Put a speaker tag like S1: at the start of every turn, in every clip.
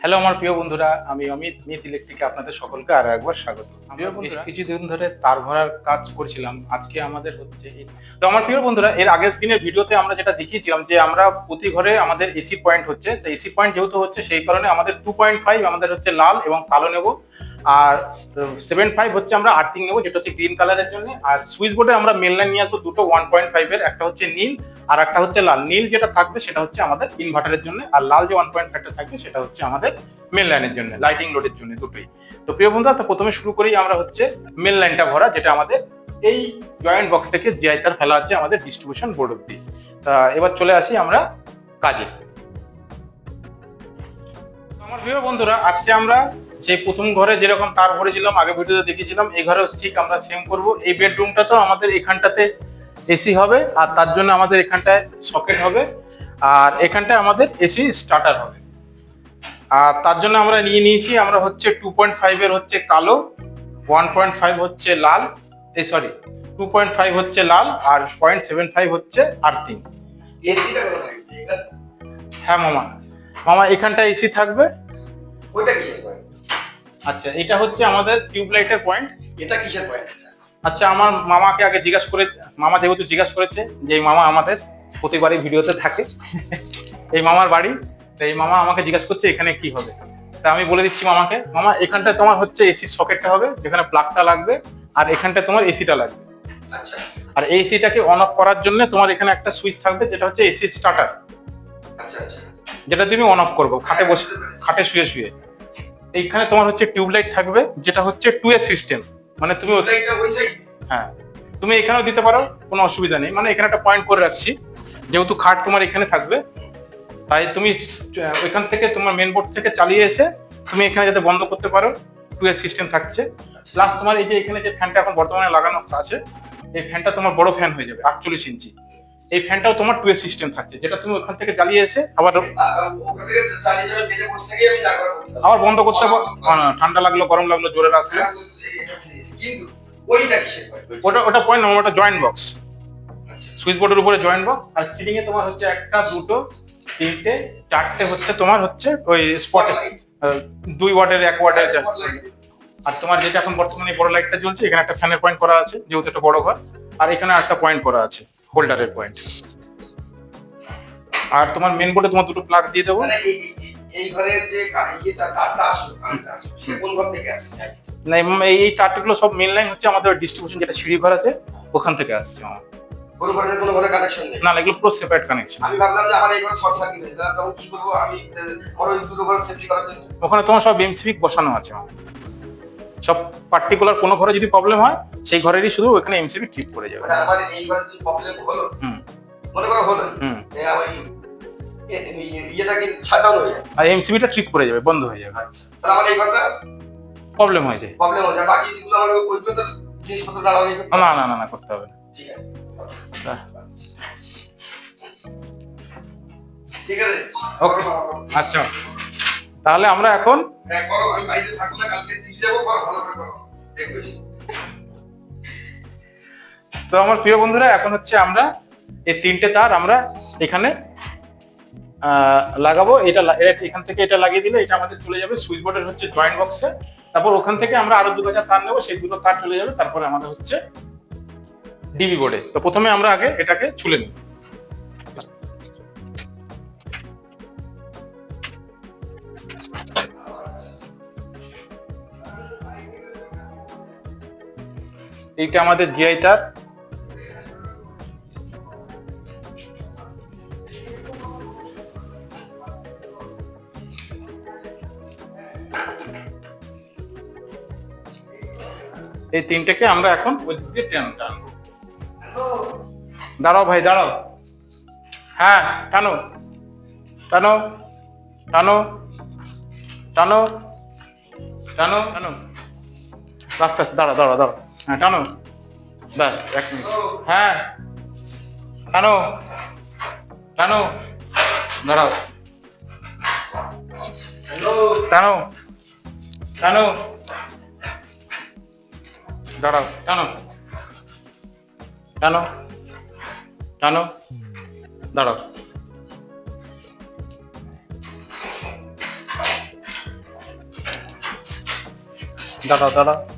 S1: Hello আমার প্রিয় বন্ধুরা আমি অমিত মিত ইলেকট্রিকে আপনাদের সকলকে আরও একবার স্বাগত। প্রিয় বন্ধুরা কিছুদিন ধরে তার ভরার কাজ করছিলাম। আজকে আমাদের হচ্ছে তো আমার প্রিয় বন্ধুরা এর আগের দিনের ভিডিওতে আমরা যেটা দেখিয়েছিলাম যে আমরা প্রতি ঘরে আমাদের এসি পয়েন্ট হচ্ছে। তো এসি পয়েন্ট যেহেতু হচ্ছে সেই কারণে আমাদের টু পয়েন্ট ফাইভ আমাদের হচ্ছে লাল এবং কালো নেব। আর সেভেন ফাইভ হচ্ছে আমরা আর্থিং নেব, যেটা হচ্ছে গ্রিন কালারের জন্য। আর সুইচ বোর্ডে আমরা মেল লাইন নিয়ে আসব দুটো ওয়ান পয়েন্ট ফাইভ এর, একটা হচ্ছে নীল আর একটা হচ্ছে লাল। নীল যেটা থাকবে সেটা হচ্ছে আমাদের ইনভার্টারের জন্য, আর লাল যে ওয়ান পয়েন্ট ফাইভটা থাকবে সেটা হচ্ছে আমাদের মেন লাইনের জন্য লাইটিং লোডের জন্য দুটোই। তো প্রিয় বন্ধুরা, তো প্রথমে শুরু করেই আমরা হচ্ছে মেন লাইনটা ভরা, যেটা আমাদের এই জয়েন্ট বক্স থেকে জিআই তার ফেলা আছে আমাদের ডিস্ট্রিবিউশন বোর্ড অব্দি তা এবার চলে আসি আমরা কাজে। আমার প্রিয় বন্ধুরা, আজকে আমরা সেই প্রথম ঘরে যেরকম তার ভরেছিলাম আগে ভিডিওতে দেখেছিলাম এই ঘরেও ঠিক আমরা সেম করব। এই বেডরুমটা তো আমাদের এখানটাতে এসি হবে আর তার জন্য আমাদের এখানটায় সকেট হবে আর এখানটায় আমাদের এসি স্টার্টার হবে। আর তার জন্য আমরা নিয়ে নিয়েছি আমরা হচ্ছে টু পয়েন্ট ফাইভ এর হচ্ছে কালো ওয়ান পয়েন্ট ফাইভ হচ্ছে লাল এই সরি টু পয়েন্ট ফাইভ হচ্ছে লাল আর পয়েন্ট সেভেন ফাইভ হচ্ছে আর্থিং হ্যাঁ মামা। মামা এখানটায় এসি থাকবে।
S2: ওইটা কিসের?
S1: আচ্ছা এটা হচ্ছে আমাদের টিউবলাইটের পয়েন্ট
S2: এটা কিসের পয়েন্ট
S1: আচ্ছা আমার মামাকে আগে জিজ্ঞাসা করে মামা যেহেতু জিজ্ঞাসা করেছে যে এই মামা আমাদের প্রতিবারই ভিডিওতে থাকে এই মামার বাড়ি তো এই মামা আমাকে জিজ্ঞাসা করছে এখানে কি হবে। তা আমি বলে দিচ্ছি মামাকে মামা এখানটায় তোমার হচ্ছে এসি সকেটটা হবে যেখানে প্লাগটা লাগবে আর এখানটায় তোমার এসিটা লাগবে।
S2: আচ্ছা।
S1: আর এই এসিটাকে অন অফ করার জন্য তোমার এখানে একটা সুইচ থাকবে যেটা হচ্ছে এসি স্টার্টার
S2: আচ্ছা আচ্ছা।
S1: যেটা তুমি অন অফ করব খাটে বসে খাটে শুয়ে শুয়ে। এইখানে তোমার হচ্ছে টিউবলাইট থাকবে যেটা হচ্ছে টু এ সিস্টেম মানে তুমি হ্যাঁ। তুমি এখানেও দিতে পারো কোনো অসুবিধা নেই। মানে এখানে একটা পয়েন্ট করে রাখছি। যেহেতু খাট তোমার এখানে থাকবে তাই তুমি ওইখান থেকে তোমার মেন বোর্ড থেকে চালিয়ে এসে তুমি এখানে যাতে বন্ধ করতে পারো টু এর সিস্টেম থাকছে। প্লাস তোমার এই যে এখানে যে ফ্যানটা এখন বর্তমানে লাগানো আছে এই ফ্যানটা তোমার বড় ফ্যান হয়ে যাবে আটচল্লিশ ইঞ্চি। এই ফ্যানটাও তোমার টু এর সিস্টেম থাকছে যেটা তুমি ওখান থেকে চালিয়ে এসে আবার আবার বন্ধ করতে পারো ঠান্ডা লাগল গরম লাগল জোরে রাখলে।
S2: পয়েন্ট
S1: ওটা ওটা পয়েন্ট ওটা জয়েন্ট বক্স সুইচ বোর্ডের উপরে জয়েন্ট বক্স আর সিলিং এ তোমার হচ্ছে একটা দুটো তিনটে চারটে হচ্ছে তোমার হচ্ছে ওই স্পটে দুই ওয়াটের এক ওয়াটের আর তোমার যেটা এখন বর্তমানে বড় লাইটটা জ্বলছে এখানে একটা ফ্যানের পয়েন্ট করা আছে যেহেতু একটা বড় ঘর। আর এখানে একটা পয়েন্ট করা আছে। হোল্ডারের পয়েন্ট আর তোমার মেন বোর্ডে তোমার দুটো প্লাগ দিয়ে দেবো।
S2: মানে এই- ঘরের যে
S1: না এই সব মেন লাইন হচ্ছে আমাদের ডিস্ট্রিবিউশন যেটা সিঁড়ি ঘর আছে ওখান থেকে আসছে আমার।
S2: কোনো ঘরের কোনো ঘরে কানেকশন নেই?
S1: না এগুলো পুরো সেপারেট কানেকশন
S2: আমি ভাবলাম যে আমার এই শর্ট সার্কিট হয়েছে তখন কি করব? আমি আমার ওই দুটো ঘর সেফটি করার জন্য।
S1: ওখানে তোমার সব এমসিপিক বসানো আছে আমার। সব পার্টিকুলার কোনো ঘরে যদি প্রবলেম হয় সেই ঘরেরই শুধু ওখানে এমসিবি ঠিক করে যাবে।
S2: মানে আমার এই যদি প্রবলেম হলো
S1: হুম।
S2: মনে করো হলো
S1: হুম।
S2: যায়
S1: আর এমসিবিটা ট্রিপ করে যাবে বন্ধ হয়ে যাবে।
S2: আচ্ছা তাহলে আমার এই ঘরটা
S1: প্রবলেম হয়েছে।
S2: প্রবলেম হয়ে যায় বাকি যেগুলো আমার ওইগুলো তো জিনিসপত্র দাঁড়ানো
S1: না না না না করতে হবে না।
S2: ঠিক আছে। ঠিক আছে?
S1: Okay. আচ্ছা। তাহলে আমরা এখন
S2: হ্যাঁ
S1: তো আমার প্রিয় বন্ধুরা এখন হচ্ছে আমরা এই তিনটে তার আমরা এখানে লাগাবো। এটা এখান থেকে এটা লাগিয়ে দিলে এটা আমাদের চলে যাবে সুইচ বোর্ডের হচ্ছে জয়েন্ট বক্সে তারপর ওখান থেকে আমরা আরও দু হাজার তার নেব সেই দুটো তার চলে যাবে। তারপরে আমাদের হচ্ছে ডিবি বোর্ডে তো প্রথমে আমরা আগে এটাকে ছুলে নিই এইটা আমাদের জিআই তার। এই তিনটাকে আমরা এখন ওই দিকে টেন টানবো দাঁড়াও ভাই, দাঁড়াও। হ্যাঁ টানো। টানো। টানো। টানো। টানো। টানো। আস্তে আস্তে দাঁড়া দাঁড়া দাঁড়া হ্যাঁ টানো। ব্যাস, এক মিনিট। হ্যাঁ। টানো। টানো। দাঁড়াও। টানো। টানো। দাঁড়াও, টানো। টানো। টানো। দাঁড়াও। দাঁড়াও দাঁড়াও।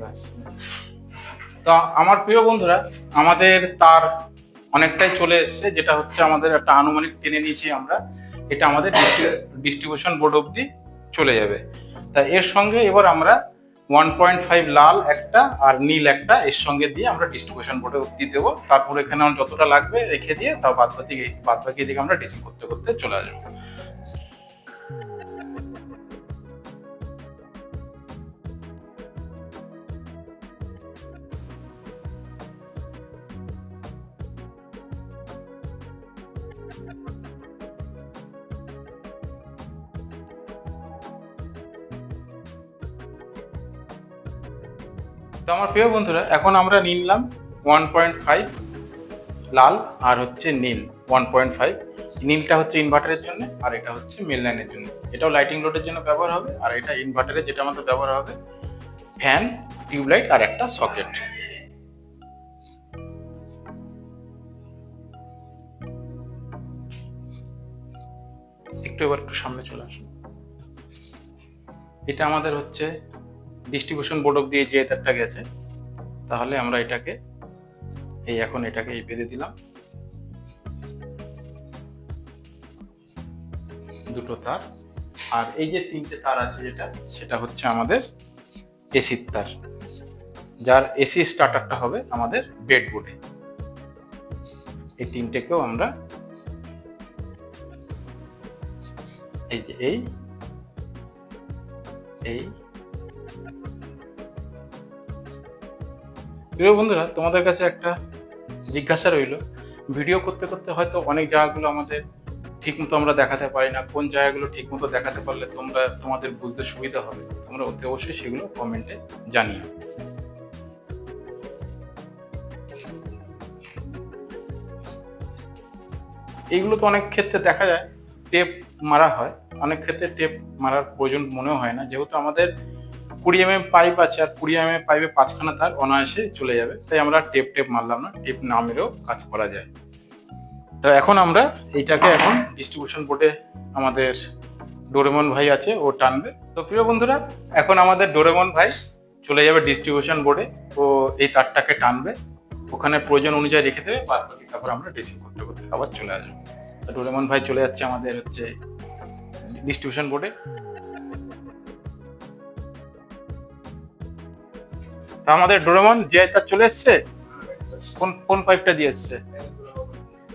S1: ব্যাস। তো আমার প্রিয় বন্ধুরা, আমাদের তার অনেকটাই চলে এসেছে, যেটা হচ্ছে আমাদের একটা আনুমানিক টেনে নিয়েছি আমরা। এটা আমাদের ডিস্ট্রিবিউশন বোর্ড অবধি চলে যাবে। তা এর সঙ্গে এবার আমরা ওয়ান পয়েন্ট ফাইভ লাল একটা আর নীল একটা এর সঙ্গে দিয়ে আমরা ডিস্ট্রিবিউশন বোর্ডে অবধি দেবো। তারপর এখানে আমার যতটা লাগবে রেখে দিয়ে তার বাদ বাকি বাদ বাকি দিকে আমরা ডিসিং করতে করতে চলে আসব। তো আমার প্রিয় বন্ধুরা, এখন আমরা নিলাম ওয়ান পয়েন্ট ফাইভ লাল আর হচ্ছে নীল। ওয়ান পয়েন্ট ফাইভ নীলটা হচ্ছে ইনভার্টারের জন্য আর এটা হচ্ছে মেল লাইনের জন্য। এটাও লাইটিং লোডের জন্য ব্যবহার হবে আর এটা ইনভার্টারে যেটা আমাদের ব্যবহার হবে ফ্যান টিউবলাইট আর একটা সকেট একটু এবার একটু সামনে চলে আসুন। এটা আমাদের হচ্ছে ডিস্ট্রিবিউশন বোর্ড অব্দি দিয়ে যে তারটা গেছে, তাহলে আমরা এটাকে, এই এখন এটাকে এই বেঁধে দিলাম। দুটো তার। আর এই যে তিনটে তার আছে যেটা, সেটা হচ্ছে আমাদের এসির তার। যার এসি স্টার্টারটা হবে আমাদের বেড বোর্ডে এই তিনটেকেও আমরা এই যে এই এই প্রিয় বন্ধুরা, তোমাদের কাছে একটা জিজ্ঞাসা রইল। ভিডিও করতে করতে হয়তো অনেক জায়গাগুলো আমাদের ঠিক মতো আমরা দেখাতে পারি না। কোন জায়গাগুলো ঠিক মতো দেখাতে পারলে তোমরা, তোমাদের বুঝতে সুবিধা হবে? তোমরা অতি অবশ্যই সেগুলো কমেন্টে জানিও। এইগুলো তো অনেক ক্ষেত্রে দেখা যায় টেপ মারা হয়। অনেক ক্ষেত্রে টেপ মারার প্রয়োজন মনেও হয় না। যেহেতু আমাদের কুড়ি এম পাইপ আছে আর কুড়ি এম পাইপে পাঁচখানা তার অনায়াসে চলে যাবে। তাই আমরা টেপ টেপ মারলাম না টেপ না মেরেও কাজ করা যায়। তো এখন আমরা এইটাকে এখন ডিস্ট্রিবিউশন বোর্ডে আমাদের ডোরেমন ভাই আছে, ও টানবে। তো প্রিয় বন্ধুরা, এখন আমাদের ডোরেমন ভাই চলে যাবে ডিস্ট্রিবিউশন বোর্ডে ও এই তারটাকে টানবে। ওখানে প্রয়োজন অনুযায়ী রেখে দেবে, বাদ বাকি তারপর আমরা ড্রেসিং করতে করতে আবার চলে আসব। তো ডোরেমন ভাই চলে যাচ্ছে আমাদের হচ্ছে ডিস্ট্রিবিউশন বোর্ডে আমাদের ডোরেমন যে তার চলে এসছে কোন কোন পাইপটা দিয়ে এসছে?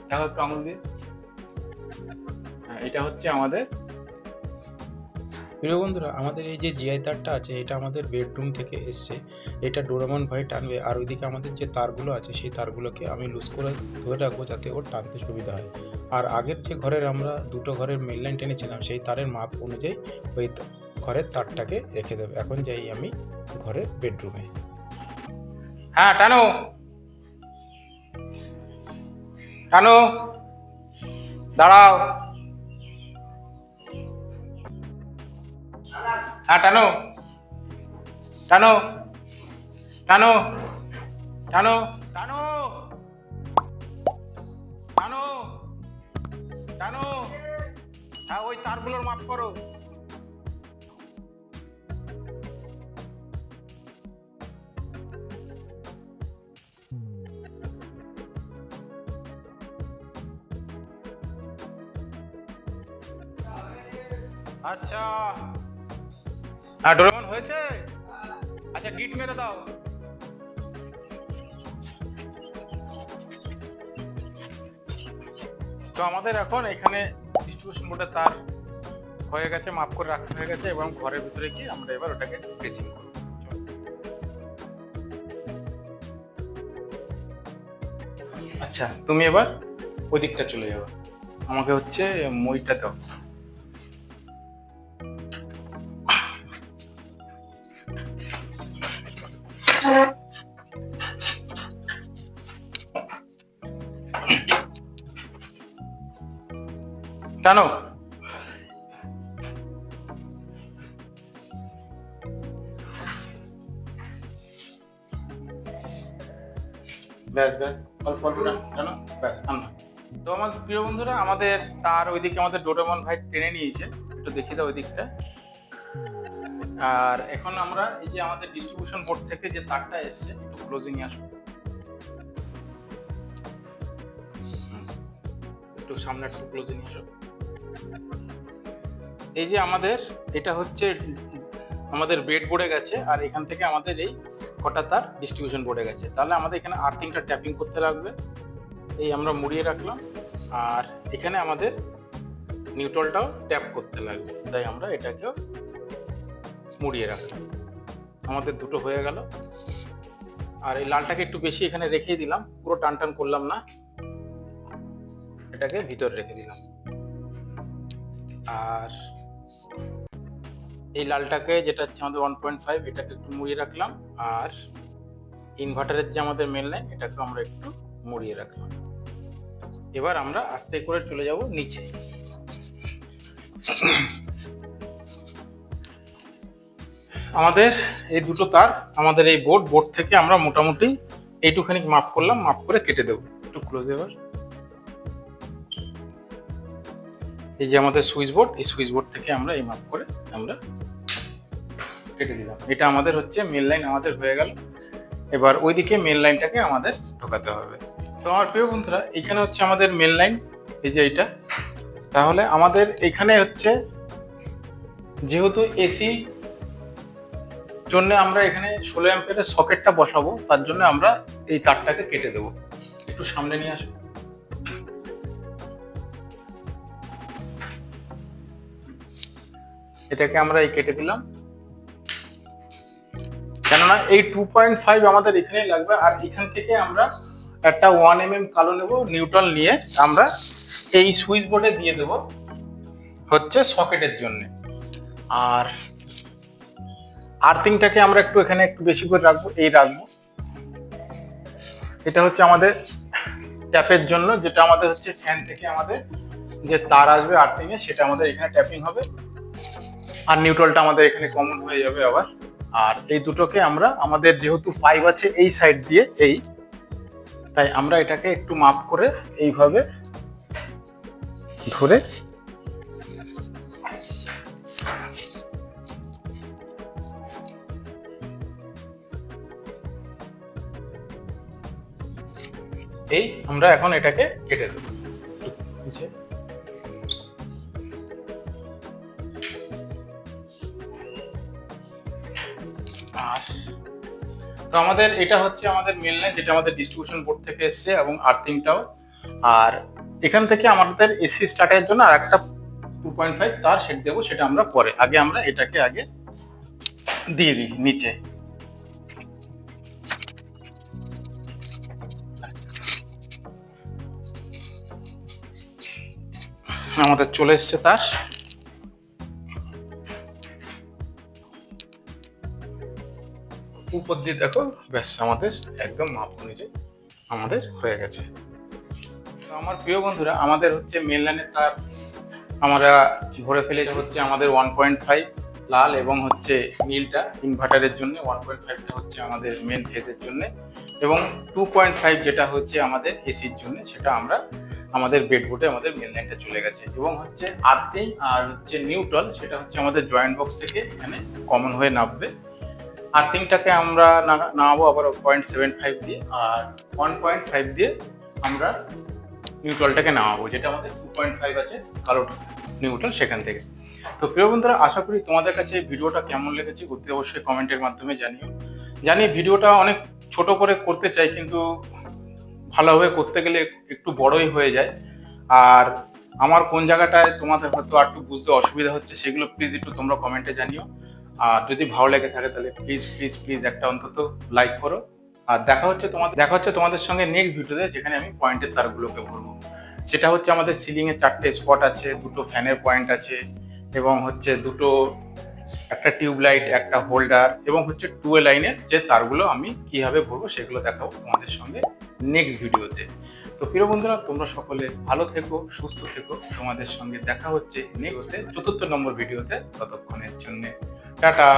S1: দেখো একটু আঙুল দিয়ে। হ্যাঁ, এটা হচ্ছে আমাদের।
S3: প্রিয় বন্ধুরা আমাদের এই যে জিআই তারটা আছে এটা আমাদের বেডরুম থেকে এসছে। এটা ডোরামন ভাই টানবে আর ওইদিকে আমাদের যে তারগুলো আছে সেই তারগুলোকে আমি লুজ করে ধরে রাখব যাতে ওর টানতে সুবিধা হয়। আর আগের যে ঘরের আমরা দুটো ঘরের মেন লাইন টেনেছিলাম সেই তারের মাপ অনুযায়ী ওই ঘরের তারটাকে রেখে দেবো। এখন যাই আমি ঘরের বেডরুমে
S1: হ্যাঁ টানো। টানো। দাঁড়াও। হ্যাঁ টানো। টানো। টানো। টানো। টানো। টানো। টানো। হ্যাঁ ওই তারগুলোর মাপ করো। আচ্ছা। হ্যাঁ ডোরেমন। হয়েছে? আচ্ছা গিট মেরে দাও। তো আমাদের এখন এখানে ডিস্ট্রিবিউশন বোর্ডে তার হয়ে গেছে মাপ করে রাখা হয়ে গেছে এবং ঘরের ভিতরে গিয়ে আমরা এবার ওটাকে ড্রেসিং করব। আচ্ছা তুমি এবার ওই দিকটা চলে যাও। আমাকে হচ্ছে মইটা দাও। কেন? ব্যাস ব্যাস অল্প ব্যাস আনা তো আমার প্রিয় বন্ধুরা আমাদের তার ওইদিকে আমাদের ডোরেমন ভাই টেনে নিয়েছে। একটু দেখি দাও ওই দিকটা আর এখন আমরা এই যে আমাদের ডিস্ট্রিবিউশন বোর্ড থেকে যে তারটা এসছে একটু ক্লোজিং এ আসব একটু সামনে একটু ক্লোজিং এসো এই যে আমাদের, এটা হচ্ছে, আমাদের বেড বোর্ডে গেছে, আর এখান থেকে আমাদের এই কটা তার ডিস্ট্রিবিউশন বোর্ডে গেছে। তাহলে আমাদের এখানে আর্থিংটা ট্যাপিং করতে লাগবে। এই আমরা মুড়িয়ে রাখলাম, আর এখানে আমাদের নিউট্রলটাও ট্যাপ করতে লাগবে। তাই আমরা এটাকেও মুড়িয়ে রাখলাম। আমাদের দুটো হয়ে গেল। আর এই লালটাকে একটু বেশি এখানে রেখেই দিলাম, পুরো টান টান করলাম না। এটাকে ভিতরে রেখে দিলাম। আর এই লালটাকে যেটা হচ্ছে আমাদের ওয়ান পয়েন্ট ফাইভ এটাকে একটু মুড়িয়ে রাখলাম। আর ইনভার্টারের যে আমাদের মেন লাইন এটাকে আমরা একটু মুড়িয়ে রাখলাম। এবার আমরা আস্তে করে চলে যাব নিচে। আমাদের এই দুটো তার, আমাদের এই বোর্ড বোর্ড থেকে আমরা মোটামুটি এইটুখানি মাপ করলাম, মাপ করে কেটে দেবো। একটু ক্লোজ এবার। এই যে আমাদের সুইচ বোর্ড এই সুইচ বোর্ড থেকে আমরা এই মাপ করে আমরা কেটে দিলাম। এটা আমাদের হচ্ছে মেন লাইন আমাদের হয়ে গেল। এবার ওইদিকে মেন লাইনটাকে আমাদের ঢোকাতে হবে। তো আমার প্রিয় বন্ধুরা, এখানে হচ্ছে আমাদের মেন লাইন এই যে এইটা। তাহলে আমাদের এখানে হচ্ছে যেহেতু এসি জন্য আমরা এখানে ষোলো অ্যাম্পিয়ারের সকেটটা বসাবো, তার জন্য আমরা এই তারটাকে কেটে দেবো। একটু সামনে নিয়ে আসো এটাকে আমরা এই কেটে দিলাম। কেননা এই টু পয়েন্ট ফাইভ আমাদের এখানেই লাগবে, আর এখান থেকে আমরা একটা ওয়ান এম এম কালো নেব নিউট্রাল নিয়ে আমরা এই সুইচ বোর্ডে দিয়ে দেব হচ্ছে সকেটের জন্য। আর আর্থিংটাকে আমরা একটু এখানে একটু বেশি করে রাখব, এই রাখব। এটা হচ্ছে আমাদের ট্যাপের জন্য, যেটা আমাদের হচ্ছে ফ্যান থেকে আমাদের যে তার আসবে আর্থিংয়ে সেটা আমাদের এখানে ট্যাপিং হবে। আর নিউট্রালটা আমাদের এখানে কমন হয়ে যাবে আবার। আর এই দুটোকে আমরা, আমাদের যেহেতু পাইপ আছে এই সাইড দিয়ে, এই, তাই আমরা এটাকে একটু মাপ করে এইভাবে ধরে এই আমরা এখন এটাকে কেটে দেবো। আমাদের, এটা হচ্ছে আমাদের মেন লাইন যেটা আমাদের ডিস্ট্রিবিউশন বোর্ড থেকে এসছে এবং আর্থিংটাও আর এখান থেকে আমাদের এসি স্টার্টের জন্য আর একটা টু পয়েন্ট ফাইভ তার সেট দেবো, সেটা আমরা পরে, আগে আমরা এটাকে আগে দিয়ে দিই, নিচে। আমাদের চলে এসছে তার। উপর দিয়ে দেখো, ব্যাস, আমাদের একদম মাপ অনুযায়ী আমাদের হয়ে গেছে। আমার প্রিয় বন্ধুরা, আমাদের হচ্ছে মেন লাইনের তার আমরা ভরে ফেলে হচ্ছে আমাদের ওয়ান পয়েন্ট ফাইভ লাল এবং হচ্ছে নীলটা ইনভার্টারের জন্য ওয়ান পয়েন্ট ফাইভটা হচ্ছে আমাদের মেন ফেজের জন্য এবং টু পয়েন্ট ফাইভ যেটা হচ্ছে আমাদের এসির জন্য, সেটা আমরা আমাদের বেডবোর্ডে আমাদের মেন লাইনটা চলে গেছে। এবং হচ্ছে আর্থিং আর হচ্ছে নিউট্রাল সেটা হচ্ছে আমাদের জয়েন্ট বক্স থেকে এখানে কমন হয়ে নামবে। আর্থিংটাকে আমরা নামাবো আবার পয়েন্ট সেভেন ফাইভ দিয়ে, আর ওয়ান পয়েন্ট ফাইভ দিয়ে আমরা নিউট্রালটাকে নামাবো, যেটা আমাদের টু পয়েন্ট ফাইভ আছে, কালো নিউট্রাল সেখান থেকে। তো প্রিয় বন্ধুরা, আশা করি তোমাদের কাছে ভিডিওটা কেমন লেগেছে অতি অবশ্যই কমেন্টের মাধ্যমে জানিও। জানি ভিডিওটা অনেক ছোট করে করতে চাই, কিন্তু ভালোভাবে করতে গেলে একটু বড়ই হয়ে যায়। আর আমার কোন জায়গাটায় তোমাদের হয়তো আর একটু বুঝতে অসুবিধা হচ্ছে, সেগুলো প্লিজ একটু তোমরা কমেন্টে জানিও। আর যদি ভালো লেগে থাকে তাহলে প্লিজ প্লিজ প্লিজ একটা অন্তত লাইক করো। আর দেখা হচ্ছে তোমাদের, দেখা হচ্ছে তোমাদের সঙ্গে নেক্সট ভিডিওতে যেখানে আমি পয়েন্টের তারগুলোকে ভরবো সেটা হচ্ছে আমাদের সিলিং এ চারটে স্পট আছে, দুটো ফ্যানের পয়েন্ট আছে, এবং হচ্ছে দুটো একটা টিউবলাইট, একটা হোল্ডার এবং হচ্ছে টুয়ে লাইনের যে তারগুলো আমি কীভাবে ভরবো সেগুলো দেখাবো তোমাদের সঙ্গে নেক্সট ভিডিওতে। তো প্রিয় বন্ধুরা, তোমরা সকলে ভালো থেকো, সুস্থ থেকো। তোমাদের সঙ্গে দেখা হচ্ছে নেক্সট চতুর্থ নম্বর ভিডিওতে ততক্ষণের জন্য। টাটা।